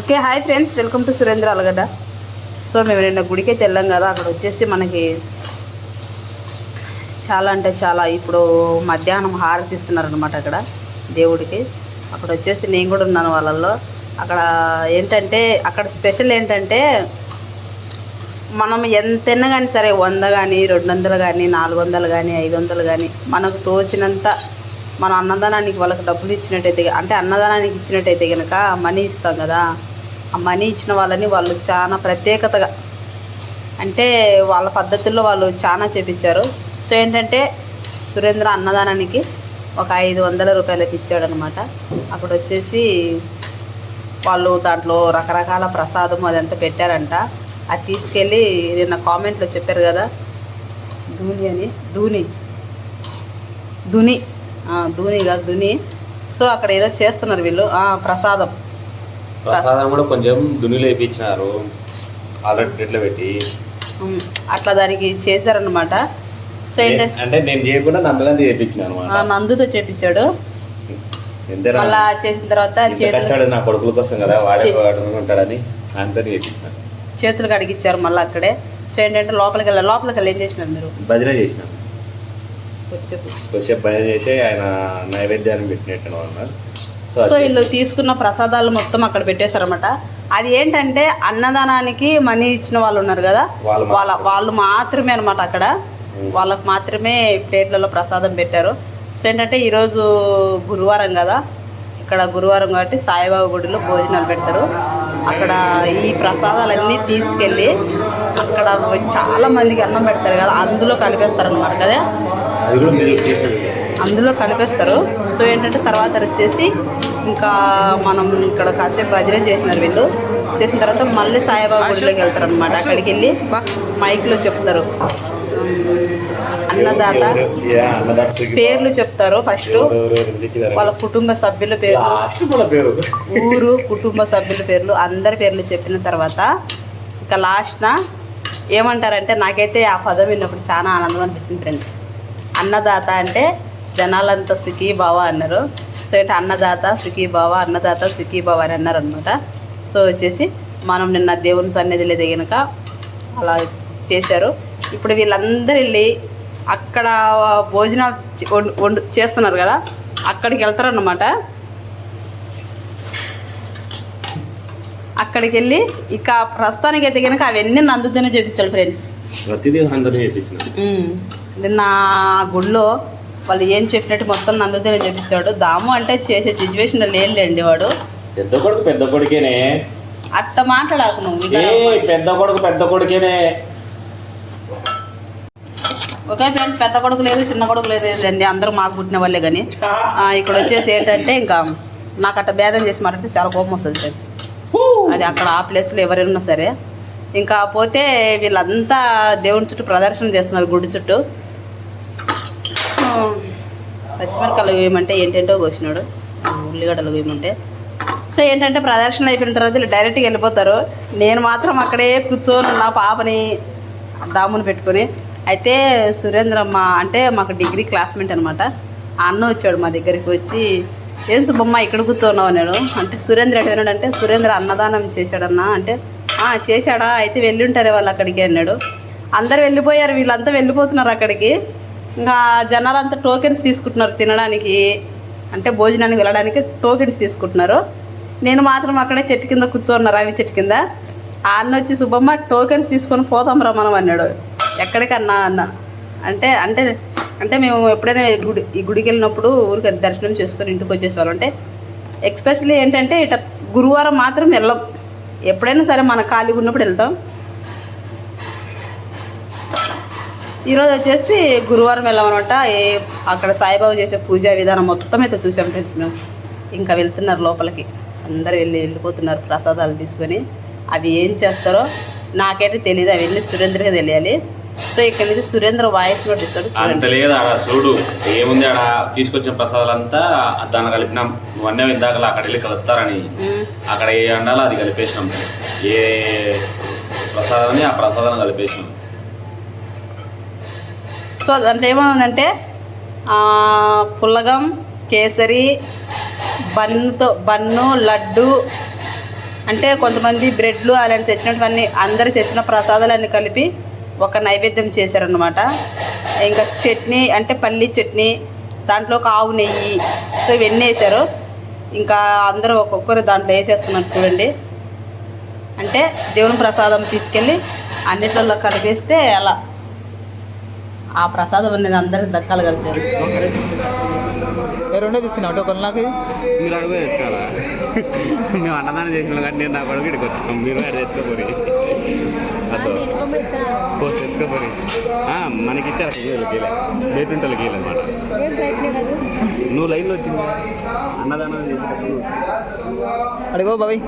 Okay hi friends welcome to Surendra Alagadda. So మేము నిన్న గుడికి అయితే వెళ్ళాం కదా అక్కడ వచ్చేసి మనకి చాలా అంటే చాలా ఇప్పుడు మధ్యాహ్నం హారతి ఇస్తున్నారు అనమాట అక్కడ దేవుడికి. అక్కడ వచ్చేసి నేను కూడా ఉన్నాను వాళ్ళల్లో. అక్కడ ఏంటంటే అక్కడ స్పెషల్ ఏంటంటే మనం ఎంతైనా కానీ సరే వంద కానీ రెండు వందలు కానీ నాలుగు వందలు కానీ ఐదు వందలు కానీ మనకు తోచినంత మన అన్నదానానికి వాళ్ళకి డబ్బులు ఇచ్చినట్టయితే అంటే అన్నదానానికి ఇచ్చినట్టయితే కనుక మనీ ఇస్తాం కదా ఆ మనీ ఇచ్చిన వాళ్ళని వాళ్ళు చాలా ప్రత్యేకతగా అంటే వాళ్ళ పద్ధతుల్లో వాళ్ళు చాలా చేపించారు సో ఏంటంటే సురేంద్ర అన్నదానానికి ఒక ఐదు వందల రూపాయలకి ఇచ్చాడనమాట. అక్కడ వచ్చేసి వాళ్ళు దాంట్లో రకరకాల ప్రసాదం అదంతా పెట్టారంట. అది తీసుకెళ్ళి నిన్న కామెంట్లో చెప్పారు కదా ధూని అని ధూని ధుని ధూని కాదు ధుని. సో అక్కడ ఏదో చేస్తున్నారు వీళ్ళు. ఆ, ప్రసాదం. ప్రసాదం కూడా కొంచెం దునిలో వేయించినారు ఆల్రెడీ పెట్టి. అట్లా దానికి చేశారనమాట సో ఏంటంటే అంటే నేను చేయకుండా నందగాంధీ చేయించిన అనమాట నందుతో చేపించాడు. మళ్ళా చేసిన తర్వాత కష్టాడు నా కొడుకుల కోసం కదా వాడే ఉంటాడని అంతా చేయించిన చేతులు కడిగిచ్చారు మళ్ళీ అక్కడే. సో ఏంటంటే లోపలికి వెళ్ళాలి లోపలికి వెళ్ళి ఏం చేసినారు మీరు? భజన చేసిన వచ్చేపు కొద్దిసేపు. చేసి ఆయన నైవేద్యాన్ని పెట్టినట్టు అన్నారు. సో వీళ్ళు తీసుకున్న ప్రసాదాలు మొత్తం అక్కడ పెట్టేశారన్నమాట. అది ఏంటంటే అన్నదానానికి మనీ ఇచ్చిన వాళ్ళు ఉన్నారు కదా వాళ్ళు వాళ్ళ వాళ్ళు మాత్రమే అనమాట అక్కడ. వాళ్ళకు మాత్రమే ప్లేట్లలో ప్రసాదం పెట్టారు. సో ఏంటంటే ఈరోజు గురువారం కదా ఇక్కడ గురువారం కాబట్టి సాయిబాబా గుడిలో భోజనాలు పెడతారు. అక్కడ ఈ ప్రసాదాలన్నీ తీసుకెళ్ళి అక్కడ చాలా మందికి అన్నం పెడతారు కదా అందులో కలిపేస్తారు అనమాట కదా. అందులో కలిపేస్తారు. సో ఏంటంటే తర్వాత వచ్చేసి ఇంకా మనం ఇక్కడ కాసేపు భజన చేసినారు వీళ్ళు. చేసిన తర్వాత మళ్ళీ సాయిబాబా గుడిలోకి వెళ్తారు అనమాట అక్కడికి వెళ్ళి మైక్లో చెప్తారు. అన్నదాత పేర్లు చెప్తారు ఫస్ట్? వాళ్ళ కుటుంబ సభ్యుల పేర్లు. ఊరు కుటుంబ సభ్యుల పేర్లు అందరి పేర్లు చెప్పిన తర్వాత ఇంకా లాస్ట్న ఏమంటారంటే నాకైతే ఆ పదం విన్నప్పుడు చాలా ఆనందం అనిపించింది ఫ్రెండ్స్. అన్నదాత అంటే జనాలంతా సుఖీ బావ అన్నారు. సో ఏంటి అన్నదాత సుఖీ బావ అన్నదాత సుఖీ బావ అని అన్నారు అనమాట సో వచ్చేసి మనం నిన్న దేవుని సన్నిధిలో దిగినక అలా చేశారు. ఇప్పుడు వీళ్ళందరూ వెళ్ళి అక్కడ భోజనాలు వండు చేస్తున్నారు కదా అక్కడికి వెళ్తారన్నమాట. అక్కడికి వెళ్ళి ఇక ప్రస్తుతానికి అయితే కనుక అవన్నీ నందుతూనే చూపించాడు ఫ్రెండ్స్. ప్రతిదీ అందరినీ చేయించిన నిన్న గుడిలో వాళ్ళు ఏం చెప్పినట్టు మొత్తం నందుతూనే చూపించాడు దాము అంటే చేసే సిచ్యువేషన్ లేదులేండి వాడు. పెద్ద కొడుకు పెద్ద కొడుకేనే? అట్ట మాట్లాడాకు నువ్వు పెద్ద కొడుకు పెద్ద కొడుకేనే? ఓకే ఫ్రెండ్స్ పెద్ద కొడుకు లేదు చిన్న కొడుకు లేదు లేదండి అందరూ మాకు పుట్టిన వాళ్ళే కానీ ఇక్కడ వచ్చేసి ఏంటంటే ఇంకా నాకు అట్ట భేదం చేసి మాట్లాడితే చాలా కోపం వస్తుంది ఫ్రెండ్స్ అది అక్కడ ఆ ప్లేస్లో ఎవరైనా సరే. ఇంకా పోతే వీళ్ళంతా దేవుని చుట్టూ ప్రదర్శన చేస్తున్నారు గుడి చుట్టూ. పచ్చిమిరకాయలు వేయమంటే ఏంటంటో కోసినాడు. ఉల్లిగడ్డలు వేయమంటే సో ఏంటంటే ప్రదర్శన అయిపోయిన తర్వాత వీళ్ళు డైరెక్ట్గా వెళ్ళిపోతారు. నేను మాత్రం అక్కడే కూర్చొని నా పాపని దామును పెట్టుకొని అయితే సురేంద్రమ్మ అంటే మాకు డిగ్రీ క్లాస్మేట్ అనమాట అన్న వచ్చాడు మా దగ్గరికి వచ్చి ఏం సుబ్బమ్మ ఇక్కడ కూర్చోన్నావు అన్నాడు. అంటే సురేంద్ర ఎటు అంటే సురేంద్ర అన్నదానం చేశాడన్నా. అంటే చేశాడా? అయితే వెళ్ళి ఉంటారే వాళ్ళు అక్కడికి అన్నాడు. అందరు వెళ్ళిపోయారు. వీళ్ళంతా వెళ్ళిపోతున్నారు అక్కడికి. ఇంకా జనాలంతా టోకెన్స్ తీసుకుంటున్నారు తినడానికి అంటే భోజనానికి వెళ్ళడానికి టోకెన్స్ తీసుకుంటున్నారు. నేను మాత్రం అక్కడే చెట్టు కింద కూర్చోన్నారు రవి చెట్టు కింద. ఆ అన్న వచ్చి సుబ్బమ్మ టోకెన్స్ తీసుకొని పోతాం రా మనం అన్నాడు. ఎక్కడికన్నా అన్న. అంటే అంటే అంటే మేము ఎప్పుడైనా గుడి ఈ గుడికి వెళ్ళినప్పుడు ఊరికి దర్శనం చేసుకొని ఇంటికి వచ్చేసేవాళ్ళం. అంటే ఎక్స్పెషల్లీ ఏంటంటే ఇట గురువారం మాత్రం వెళ్ళం. ఎప్పుడైనా సరే మన ఖాళీగా ఉన్నప్పుడు వెళ్తాం. ఈరోజు వచ్చేసి గురువారం వెళ్ళామన్నమాట. ఏ అక్కడ సాయిబాబా చేసే పూజా విధానం మొత్తం అయితే చూసాం ఫ్రెండ్స్ మేము. ఇంకా వెళ్తున్నారు లోపలికి. అందరు వెళ్ళి వెళ్ళిపోతున్నారు ప్రసాదాలు తీసుకొని. అవి ఏం చేస్తారో నాకైతే తెలియదు అవన్నీ సురేంద్రకే తెలియాలి. సో ఇక్కడ నుంచి సురేంద్ర వాయిస్ ఇస్తాడు అంత లేదు ఆడ చూడు. ఏముంది ఆడ? తీసుకొచ్చిన ప్రసాదాలంతా దాన్ని కలిపినాం. నువ్వన్నీ ఇందాక అక్కడ వెళ్ళి కలుపుతారని. అక్కడ ఏ అండాలో అది కలిపేసినాం. ఏ ప్రసాదాన్ని ఆ ప్రసాదాన్ని కలిపేసినాం. సో దాంట్లో ఏమవుందంటే పుల్లగం కేసరి బన్నుతో బన్ను లడ్డు అంటే కొంతమంది బ్రెడ్లు అలాంటి తెచ్చినటువన్నీ అందరు తెచ్చిన ప్రసాదాలన్నీ కలిపి ఒక నైవేద్యం చేశారనమాట ఇంకా చట్నీ అంటే పల్లి చట్నీ దాంట్లో ఒక ఆవు నెయ్యి సో ఇవన్నీ వేశారు. ఇంకా అందరూ ఒక్కొక్కరు దాంట్లో వేసేస్తున్నారు చూడండి. అంటే దేవుని ప్రసాదం తీసుకెళ్ళి అన్నిట్లలో కలిపేస్తే అలా ఆ ప్రసాదం అనేది అందరికి దక్కాలి కదా రెండో తీసుకున్నావు? టోకన్ నాకు? మీరు అడుగు తెచ్చుకోవాలా? మేము అన్నదానం చేసిన కానీ నేను నా కొడుకు ఇక్కడికి వచ్చాం. మీరు ఓ తెచ్చుకోపోరి. ఆ, మనకి ఇచ్చారు గీలే బేటుంటలు గీలే. అనమాట నువ్వు లైన్లో వచ్చింది. అన్నదానం చేసేటప్పుడు అడిగో బాబాయ్.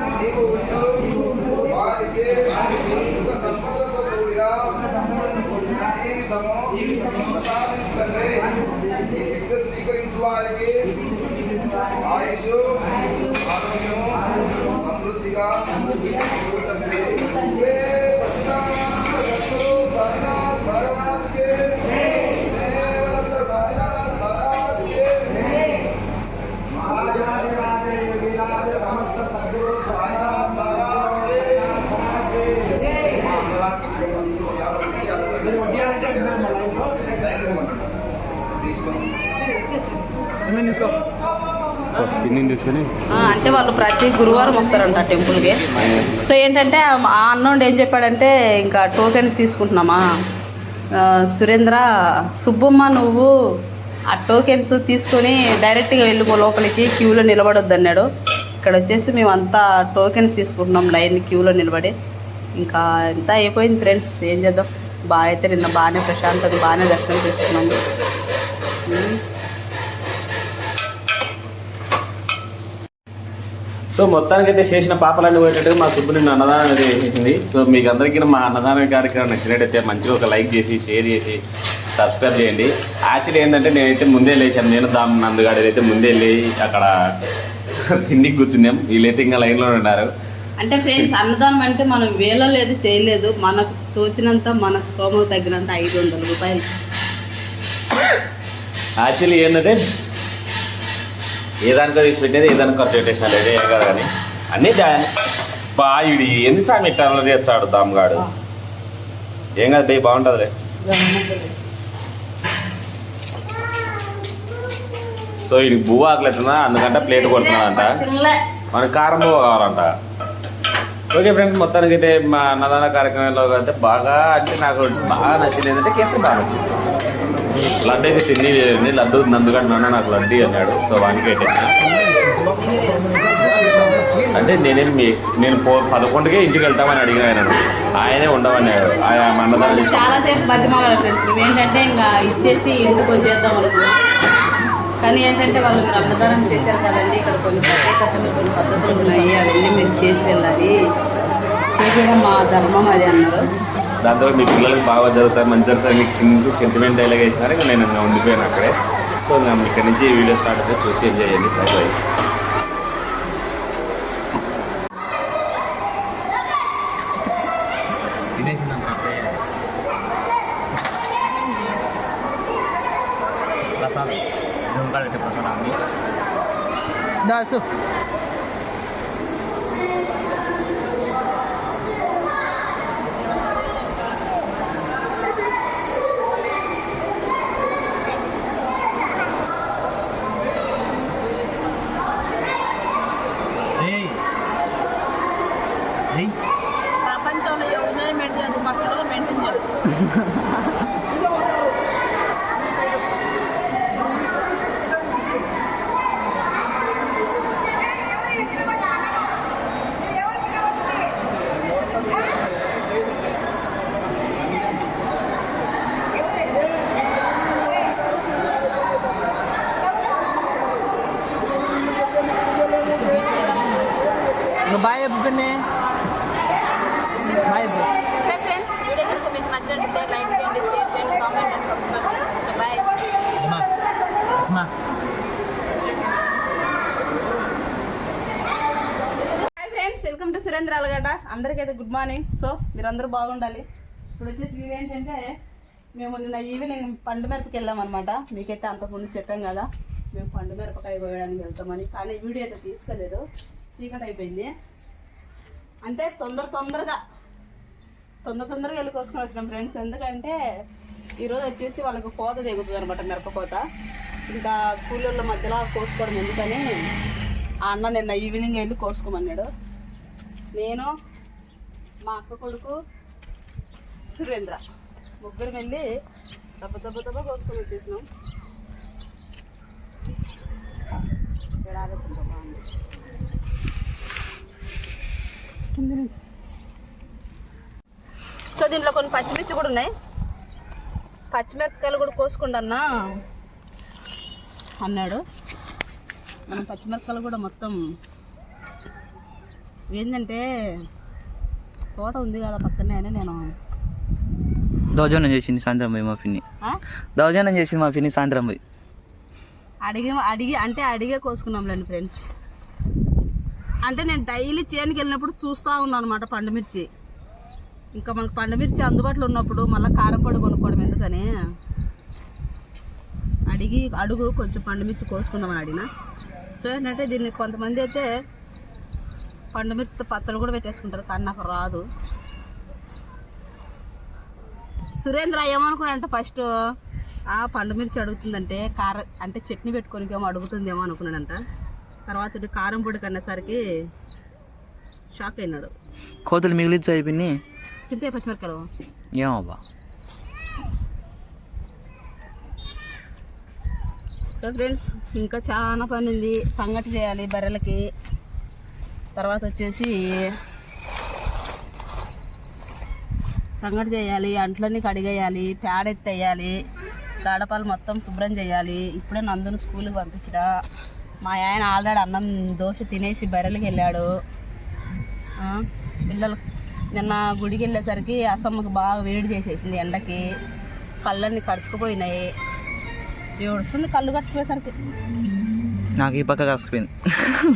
తీసుకో. అంటే వాళ్ళు ప్రతి గురువారం వస్తారంట టెంపుల్కి. సో ఏంటంటే ఆ అన్నోండి ఏం చెప్పాడంటే ఇంకా టోకెన్స్ తీసుకుంటున్నామా? సురేంద్ర సుబ్బమ్మ నువ్వు ఆ టోకెన్స్ తీసుకొని డైరెక్ట్గా వెళ్ళిపో లోపలికి క్యూలో నిలబడొద్దు అన్నాడు ఇక్కడ వచ్చేసి మేమంతా టోకెన్స్ తీసుకుంటున్నాం లైన్ క్యూలో నిలబడి. ఇంకా ఎంత అయిపోయింది ఫ్రెండ్స్ ఏం చేద్దాం? బాగా అయితే నిన్న బాగానే ప్రశాంతంగా బాగానే దర్శనం చేసుకున్నాము సో మొత్తానికి అయితే చేసిన పాపలన్నీ పోయేటట్టుగా మా సుబ్బు నిన్న అన్నదానం అనేది చేసేసింది. సో మీకు అందరికీ మా అన్నదాన కార్యక్రమం నచ్చినట్టయితే మంచిగా ఒక లైక్ చేసి షేర్ చేసి సబ్స్క్రైబ్ చేయండి. యాక్చువల్లీ ఏంటంటే నేనైతే ముందే లేచాను. నేను దామ్ నందుగాడు అయితే ముందే వెళ్ళి అక్కడ తిండికి కూర్చున్నాం వీళ్ళైతే ఇంకా లైన్లో ఉన్నారు. అంటే ఫ్రెండ్స్ అన్నదానం అంటే మనం వేలో లేదు చేయలేదు. మనకు తోచినంత మన స్తోమకు తగ్గినంత ఐదు వందల రూపాయలు. యాక్చువల్లీ ఏంటంటే ఏ దానికో తీసి పెట్టేది ఏ దానికి ఖర్చు పెట్టేసిన ఏం కదా కానీ. అన్నీ జాయిన్ బాయుడి ఎన్ని సామి ఇట్లా చేస్తాడు దామ్గాడు? ఏం కాదు బే బాగుంటుందిలే. సో ఇది బువ్వ ఆకలిస్తుందా? అందుకంటే ప్లేట్ కొడుతున్నాడంట. మనకి కారం బువ్వ కావాలంట. ఓకే ఫ్రెండ్స్ మొత్తానికి అయితే మా అన్నదాన కార్యక్రమంలో అయితే బాగా అంటే నాకు బాగా నచ్చింది ఏంటంటే కేసరి బాగా నచ్చింది. లడ్డు అయితే తిండి లేదండి లడ్డు నందుగంట నాకు లడ్డు అన్నాడు. సో వానికి అంటే నేనేం మీ నేను పో పదకొండుకే ఇంటికి వెళ్తామని అడిగిన ఆయన. ఆయనే ఉండమన్నాడు. ఆయన మండలం చాలాసేపు చేసి- చాలా ఫ్రెండ్స్. ఏంటంటే ఇంకా ఇచ్చేసి ఇంటికి వచ్చేద్దాం అనుకున్నాం. కానీ ఏంటంటే వాళ్ళు మీరు అన్నదానం చేశారు కదండి. ఇక్కడ కొన్ని ప్రత్యేకతలు కొన్ని పద్ధతులు ఉన్నాయి. అవన్నీ మీరు చేసి వెళ్ళాలి. చేయడం మా ధర్మం అది అన్నారు. దాంతో మీ పిల్లలకి బాగా జరుగుతారు మంచి జరుగుతారు మీకు చిన్న సెంటిమెంట్ డైలాగ్ వేసినారు ఇంకా నేను ఇంకా ఉండిపోయాను అక్కడే. సో నేను ఇక్కడ నుంచి ఈ వీడియో స్టార్ట్ అయితే చూసి ఎంజాయ్ చేయండి. బై బై దాసు ప్రపంచంలో ఎవరినైనా మెయింటైన్ చేయొచ్చు మా పిల్లలు మెయింటైన్ చేయరు ఇంకా బాయ్ చెప్పు పిన్ని బాయ్ చెప్పు ఓకే ఫ్రెండ్స్ వీడియో కనుక మీకు నచ్చినట్లయితే లైక్ చేయండి షేర్ చేయండి కామెంట్ అండ్ సబ్స్క్రైబ్ బాయ్ అమ్మా అమ్మా hi friends welcome to Surendra Alagadda అందరికైతే good morning. So మీరందరూ బాగుండాలి. ఇప్పుడు వచ్చేసి వీడియో ఏంటంటే మేము నిన్న ఈవినింగ్ పండు మిరపకి వెళ్ళామన్నమాట. మీకైతే అంతకుముందు చెప్పాం కదా మేము పండు మిరపకాయ కోయడానికి వెళ్తామని. కానీ వీడియో అయితే తీసుకోలేదు. చీకటి అయిపోయింది. అంటే తొందర తొందరగా తొందర తొందరగా వెళ్ళి కోసుకొని వచ్చినాం ఫ్రెండ్స్. ఎందుకంటే ఈరోజు వచ్చేసి వాళ్ళకి కోత దిగుతుంది అనమాట మిరపకోత ఇంకా కూలీల మధ్యలో కోసుకోవడం ఎందుకని ఆ అన్న నిన్న ఈవినింగ్ వెళ్ళి కోసుకోమన్నాడు. నేను మా అక్క కొడుకు సురేంద్ర. ముగ్గురు వెళ్ళి దెబ్బ దెబ్బ దెబ్బ కోసుకొని వచ్చేసినాం. ఇక్కడ బాగుంది కింద నుంచి సో దీంట్లో కొన్ని పచ్చిమిర్చి కూడా ఉన్నాయి. పచ్చిమిరపకాయలు కూడా కోసుకోండి అన్నాడు. మనం పచ్చిమిరపకాయలు కూడా మొత్తం ఏంటంటే తోట ఉంది కదా పక్కనే అని నేను దౌర్జన్యం చేసింది సాయంత్రం పోయి మా పిన్ని? దౌర్జన్యం చేసింది మా పిన్ని సాయంత్రం పోయి. అడిగి అడిగి అంటే అడిగే కోసుకున్నాంలేండి ఫ్రెండ్స్. అంటే నేను డైలీ చేనుకి వెళ్ళినప్పుడు చూస్తూ ఉన్నాను అనమాట పండుమిర్చి ఇంకా మనకు పండుమిర్చి అందుబాటులో ఉన్నప్పుడు మళ్ళీ కారపొడి కొనుక్కోవడం ఎందుకని? అడిగి అడుగు కొంచెం పండుమిర్చి కోసుకుందామని అడిగిన. సో ఏంటంటే దీన్ని కొంతమంది అయితే పండుమిర్చితో పచ్చడి కూడా పెట్టేసుకుంటారు కానీ నాకు రాదు. సురేంద్ర ఏమనుకున్నాడంటే ఫస్ట్ ఆ పండుమిర్చి అడుగుతుందంటే కార అంటే చట్నీ పెట్టుకోనికేమో అడుగుతుందేమో అనుకున్నాడంట. తర్వాత కారం పొడి కనేసరికి షాక్ అయినాడు. కోతులు మిగిలిచ్చాయి పిన్ని. తింటే పచ్చిమిరకాయలు ఏమబ్బా? ఫ్రెండ్స్ ఇంకా చాలా పని ఉంది సంగటి చేయాలి బర్రెలకి. తర్వాత వచ్చేసి సంగటి చేయాలి అంట్లన్నీ కడిగేయాలి ప్యాడ్ ఎత్తేయాలి గడపలు మొత్తం శుభ్రం చేయాలి. ఇప్పుడే నందును స్కూల్కి పంపించిన. మా ఆయన ఆల్రెడీ అన్నం దోశ తినేసి బర్రెలకి వెళ్ళాడు. పిల్లలు నిన్న గుడికి వెళ్ళేసరికి అసమ్మకు బాగా వేడి చేసేసింది ఎండకి. కళ్ళన్నీ కడుక్కుపోయినాయి. ఏడుస్తుంది కళ్ళు కడిచిపోయేసరికి నాకు ఈ పక్క కాసుకుపోయింది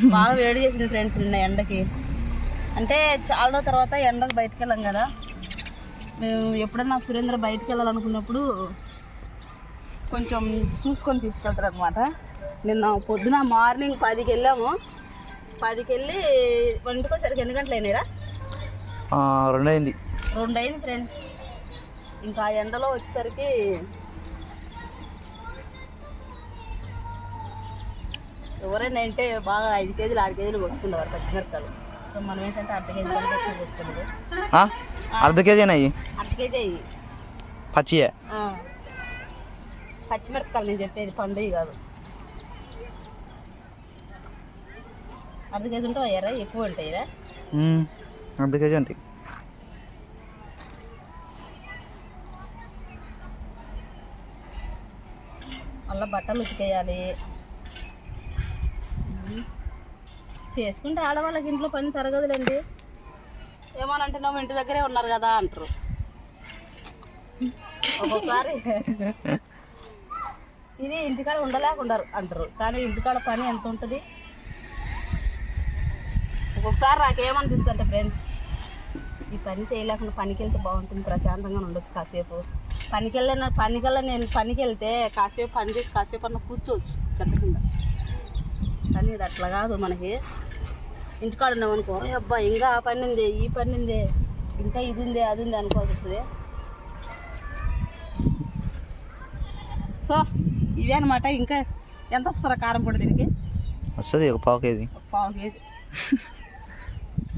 బాగా వేడి చేసింది ఫ్రెండ్స్ నిన్న ఎండకి. అంటే చాలా రోజుల తర్వాత ఎండకు బయటకు వెళ్ళాం కదా. మేము ఎప్పుడన్నా సురేంద్ర బయటకు వెళ్ళాలనుకున్నప్పుడు కొంచెం చూసుకొని తీసుకెళ్తారు అనమాట నిన్న పొద్దున మార్నింగ్ పదికి వెళ్ళాము. పదికి వెళ్ళి వచ్చరికి ఎన్ని గంటలు అయినాయిరా? ఆ, రెండైంది రెండు అయింది ఫ్రెండ్స్. ఇంకా ఎండలో వచ్చేసరికి ఎవరైనా అంటే బాగా ఐదు కేజీలు ఆరు కేజీలు కొట్టుకుంటారు పచ్చిమిరపకాయలు సో మనం ఏంటంటే అర్ధ కేజీ కంటే ఎక్కువ కొట్టుకుంటుంది ఆ? అర్ధ కేజీనా అయ్యి అర్ధ కేజీ అయ్యి. పచ్చియే? ఆ. పచ్చిమిరపకాయలు నేను చెప్పేది పండుగ కాదు. అర్ధ కేజీ ఉంటావు అయ్యారా? ఎక్కువ ఉంటాయిరా? ఉమ్, అర్ధ కేజీ ఉంటాయి మళ్ళీ బట్టలు ఉతికేయాలి. చేసుకుంటే ఆడవాళ్ళకి ఇంట్లో పని తరగదులేండి. ఏమనంటే నువ్వు ఇంటి దగ్గరే ఉన్నారు కదా అంటారు. ఒక్కొక్కసారి ఇది ఇంటికాడ ఉండలేకుండారు అంటారు. కానీ ఇంటికాడ పని ఎంత ఉంటుంది? ఒక్కొక్కసారి నాకేమనిపిస్తుంది అంటే ఫ్రెండ్స్ ఈ పని చేయలేకుండా పనికి వెళ్తే బాగుంటుంది ప్రశాంతంగా ఉండొచ్చు కాసేపు. పనికి వెళ్ళిన పనికల్లా నేను పనికి వెళ్తే కాసేపు పని చేసి కాసేపు అన్న కూర్చోవచ్చు చెత్త కింద. కానీ ఇది అట్లా కాదు మనకి. ఇంటికాడ ఉన్నాం అనుకో "ఏ అబ్బా ఇంకా ఆ పని ఉంది ఈ పని ఉంది ఇంకా ఇది ఉంది అది ఉంది అనుకోవాల్సి వస్తుంది సో ఇవే అనమాట ఇంకా ఎంత వస్తారా కారం పొడి దీనికి? వస్తుంది ఒక పావు కేజీ. పావు కేజీ.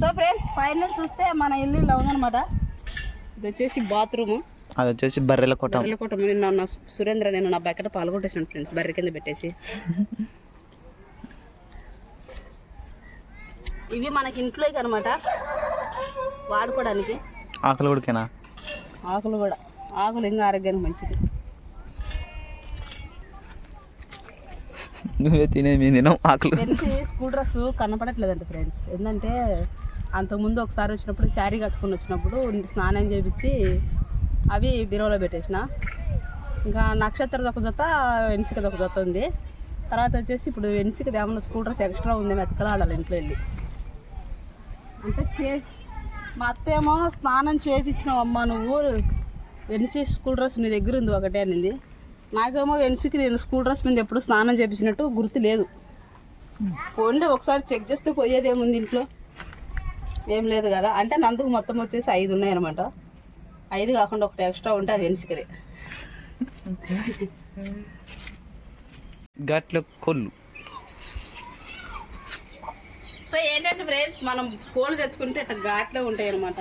సో ఫ్రెండ్స్ ఫైనల్ చూస్తే మన ఇల్లు ఇలా ఉందన్నమాట. ఇది వచ్చేసి బాత్రూము. అది వచ్చేసి బర్రెల కొట్టం బర్రెల కొట్టం నిన్న నా సురేంద్ర నేను నా బకెట్ పాలు కొట్టేసాను ఫ్రెండ్స్ బర్రె కింద పెట్టేసి. ఇవి మనకి ఇంట్లోకి అనమాట వాడుకోవడానికి. ఆకలి ఉడికేనా ఆకులు కూడా. ఆకులు ఇంకా ఆరోగ్యానికి మంచిది. నువ్వే తినేది మేము తినాం ఆకలి. స్కూల్ డ్రెస్ కనపడట్లేదంట ఫ్రెండ్స్. ఏంటంటే అంతకుముందు ఒకసారి వచ్చినప్పుడు శారీ కట్టుకొని వచ్చినప్పుడు స్నానం చేపించి అవి బీరోలో పెట్టేసిన. ఇంకా నక్షత్రది ఒక జత వెన్సికది ఒక జత ఉంది. తర్వాత వచ్చేసి ఇప్పుడు వెన్సికది ఏమన్నా స్కూల్ డ్రెస్ ఎక్స్ట్రా ఉంది మెతకలాడాలి ఇంట్లో వెళ్ళి. అంటే చే మా అత్త ఏమో స్నానం చేయించినావమ్మా నువ్వు. వెన్సీ స్కూల్ డ్రెస్ నీ దగ్గర ఉంది ఒకటే అనింది. నాకేమో వెన్సీకి నేను స్కూల్ డ్రెస్ మీద ఎప్పుడు స్నానం చేయించినట్టు గుర్తు లేదు. పోండి ఒకసారి చెక్ చేస్తే పోయేదేముంది ఇంట్లో? ఏం లేదు కదా. అంటే నందుకు మొత్తం వచ్చేసి ఐదు ఉన్నాయన్నమాట. ఐదు కాకుండా ఒకటి ఎక్స్ట్రా ఉంటే అది వెనుసుకది. గట్ల కొల్లు. సో ఏంటంటే ఫ్రెండ్స్ మనం కోళ్ళు తెచ్చుకుంటే ఇట్లా ఘాట్లో ఉంటాయి అనమాట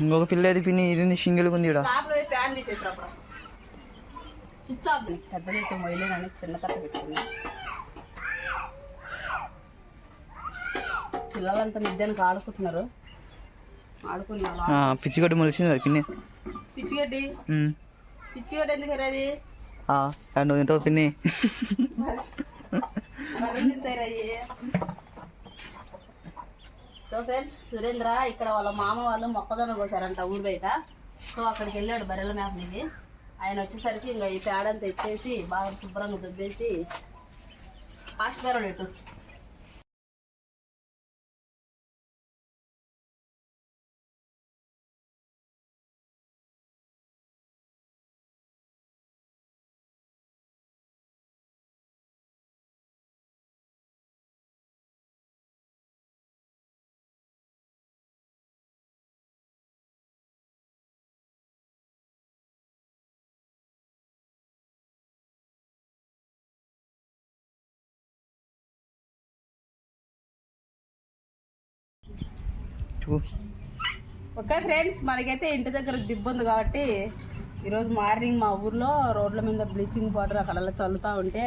ఇంకొక పిల్ల అది పిన్ని ఇది ఉంది సింగిల్ ఉంది ఇక్కడ ఫ్యాన్ తీసేసారు స్విచ్ ఆఫ్ పెద్దదైతే మొయ్యలేనని చిన్న కట్ట పెట్టుకున్నా. పిల్లలంతా మధ్యాహ్నం ఆడుకుంటున్నారు. ఆడుకుని అలా ఆ, పిచ్చిగడ్డి మొలిసింది అది పిన్ని పిచ్చిగడ్డి. పిచ్చిగడ్డి ఎందుకు అది? రెండు ఎంతో పిన్ని? సో ఫ్రెండ్స్ సురేంద్ర ఇక్కడ వాళ్ళ మామ వాళ్ళు మొక్కజొన్న కోసారంట ఊరు బయట. సో అక్కడికి వెళ్ళాడు బర్రెల మేపనికి. ఆయన వచ్చేసరికి ఇంకా ఈ పేడంతా ఎత్తేసి బాగా శుభ్రంగా దుబ్బేసి ఫాస్ట్ బేరలు పెట్టు. ఓకే ఫ్రెండ్స్ మనకైతే ఇంటి దగ్గర దిబ్బ ఉంది కాబట్టి ఈరోజు మార్నింగ్ మా ఊర్లో రోడ్ల మీద బ్లీచింగ్ పౌడర్ అక్కడ చల్లుతూ ఉంటే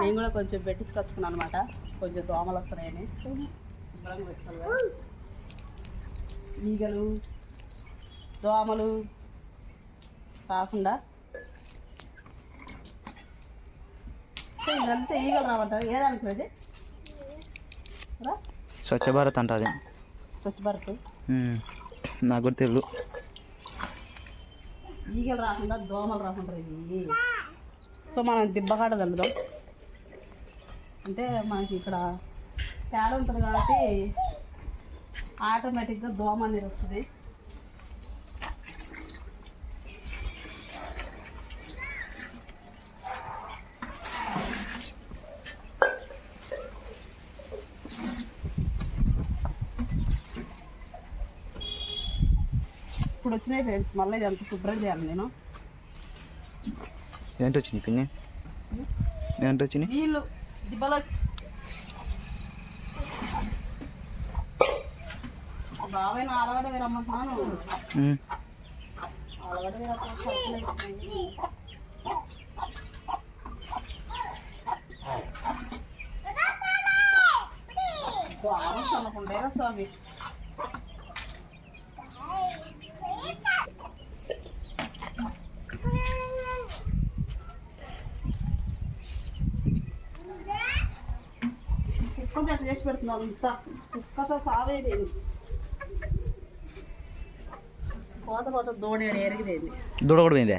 నేను కూడా కొంచెం పెట్టించుకొచ్చుకున్నాను అనమాట కొంచెం దోమలు వస్తున్నాయని. ఈగలు దోమలు కాకుండా సో ఇదంతా ఈగలు రావంటారు ఏదనుకునేది స్వచ్ఛ భారత్ అంట అది. స్వచ్ఛ భారత్. నాకు కూడా తెలుసు ఈగలు రాకుండా దోమలు రాకుండా ఇవి. సో మనం దిబ్బకాడ చల్లుదాం అంటే మనకి ఇక్కడ పేడ ఉంటుంది కాబట్టి ఆటోమేటిక్గా దోమ అనేది వస్తుంది. ఇప్పుడు వచ్చినాయి ఫ్రెండ్స్ మళ్ళీ ఇది అంత శుభ్రం చేయాలి నేను ఏంటి వచ్చింది పిన్ని? ఏంటి వచ్చినాయి? నీళ్ళు దిబ్బలో బాబాయ్ నా అలవాటు వేరే రమ్మంటున్నాను. ఉమ్. అలవాటు వేరే రమ్మంటున్నాను. ద్వారం సన్నకుంటారా స్వామి కుక్కతో అట్లా చేసి పెడుతున్నాను ఇంత కుక్కతో సావేది పోత పోత దూడేడు ఎరిగిదేది దూడ కూడా పోయిందే?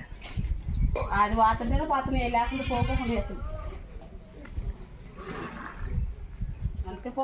అది వాతంటేనే పోతున్నాయి లేకుండా పోకుండా వేస్తుంది అంతే పో.